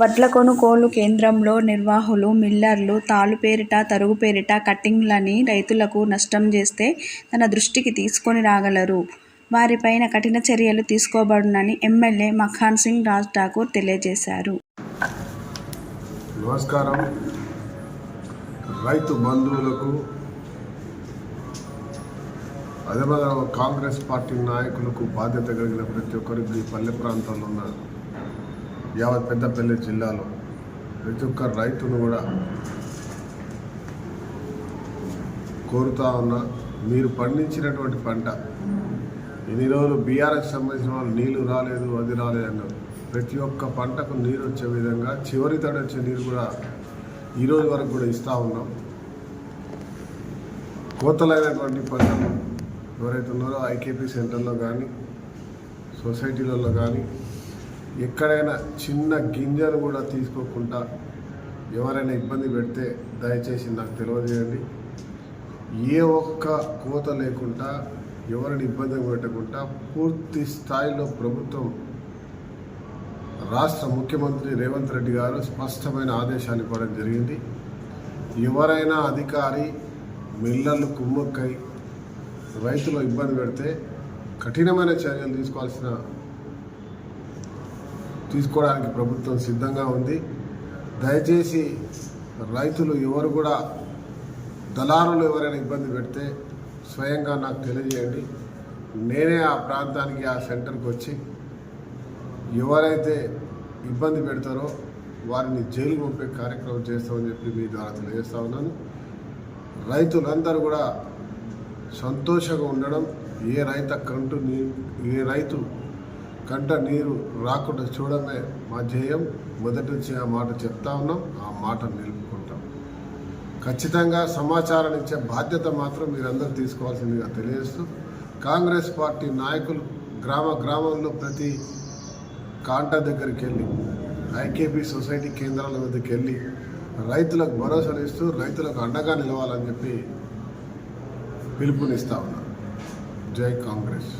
వడ్ల కొనుగోలు కేంద్రంలో నిర్వాహకులు, మిల్లర్లు తాలు పేరిట, తరుగు పేరిట కటింగ్లని రైతులకు నష్టం చేస్తే తన దృష్టికి తీసుకొని రాగలరు. వారిపైన కఠిన చర్యలు తీసుకోబడునని ఎమ్మెల్యే మఖాన్ సింగ్ రాజ్ ఠాకూర్ తెలియజేశారు. నమస్కారం రైతు బంధువులకు అదేవిధంగా కాంగ్రెస్ పార్టీ నాయకులకు బాధ్యత కలిగిన ప్రతి ఒక్కరికి పల్లె ప్రాంతాల్లో ఉన్న యావత్ పెద్దపల్లి జిల్లాలో ప్రతి ఒక్క రైతును కూడా కోరుతా ఉన్నా మీరు పండించినటువంటి పంట ఇన్ని రోజులు బీఆర్ఎస్ సంబంధించిన వాళ్ళు నీళ్ళు రాలేదు అది రాలేదు అన్నారు. ప్రతి ఒక్క పంటకు నీరు వచ్చే విధంగా చివరి తడి వచ్చే నీరు కూడా ఈరోజు వరకు కూడా ఇస్తూ ఉన్నాం. కోతలైనటువంటి పంటలు ఎవరైతే ఉన్నారో ఐకేపీ సెంటర్లో కానీ సొసైటీలలో కానీ ఎక్కడైనా చిన్న గింజను కూడా తీసుకోకుండా ఎవరైనా ఇబ్బంది పెడితే దయచేసి నాకు తెలియజేయండి. ఏ ఒక్క కోత లేకుండా ఎవరిని ఇబ్బంది పెట్టకుండా పూర్తి స్థాయిలో ప్రభుత్వం రాష్ట్ర ముఖ్యమంత్రి రేవంత్ రెడ్డి గారు స్పష్టమైన ఆదేశాలు ఇవ్వడం జరిగింది. ఎవరైనా అధికారి మిల్లర్లు కుమ్మక్కై రైతులు ఇబ్బంది పెడితే కఠినమైన చర్యలు తీసుకోవాల్సిన తీసుకోవడానికి ప్రభుత్వం సిద్ధంగా ఉంది. దయచేసి రైతులు ఎవరు కూడా దళారులు ఎవరైనా ఇబ్బంది పెడితే స్వయంగా నాకు తెలియజేయండి. నేనే ఆ ప్రాంతానికి ఆ సెంటర్కి వచ్చి ఎవరైతే ఇబ్బంది పెడతారో వారిని జైలు పంపే కార్యక్రమం చేస్తామని చెప్పి మీ ద్వారా తెలియజేస్తా ఉన్నాను. రైతులందరూ కూడా సంతోషంగా ఉండడం ఏ రైతు కంటూ నీ ఏ రైతు కంట నీరు రాకుండా చూడమే మా ధ్యేయం. మొదటి నుంచి ఆ మాట చెప్తా ఉన్నాం ఆ మాట నిలుపుకుంటాం. ఖచ్చితంగా సమాచారం ఇచ్చే బాధ్యత మాత్రం మీరందరూ తీసుకోవాల్సిందిగా తెలియజేస్తూ కాంగ్రెస్ పార్టీ నాయకులు గ్రామ గ్రామంలో ప్రతి కాంటా దగ్గరికి వెళ్ళి ఐకేపీ సొసైటీ కేంద్రాల వద్దకు వెళ్ళి రైతులకు భరోసానిస్తూ రైతులకు అండగా నిలవాలని చెప్పి పిలుపునిస్తా ఉన్నారు జై కాంగ్రెస్.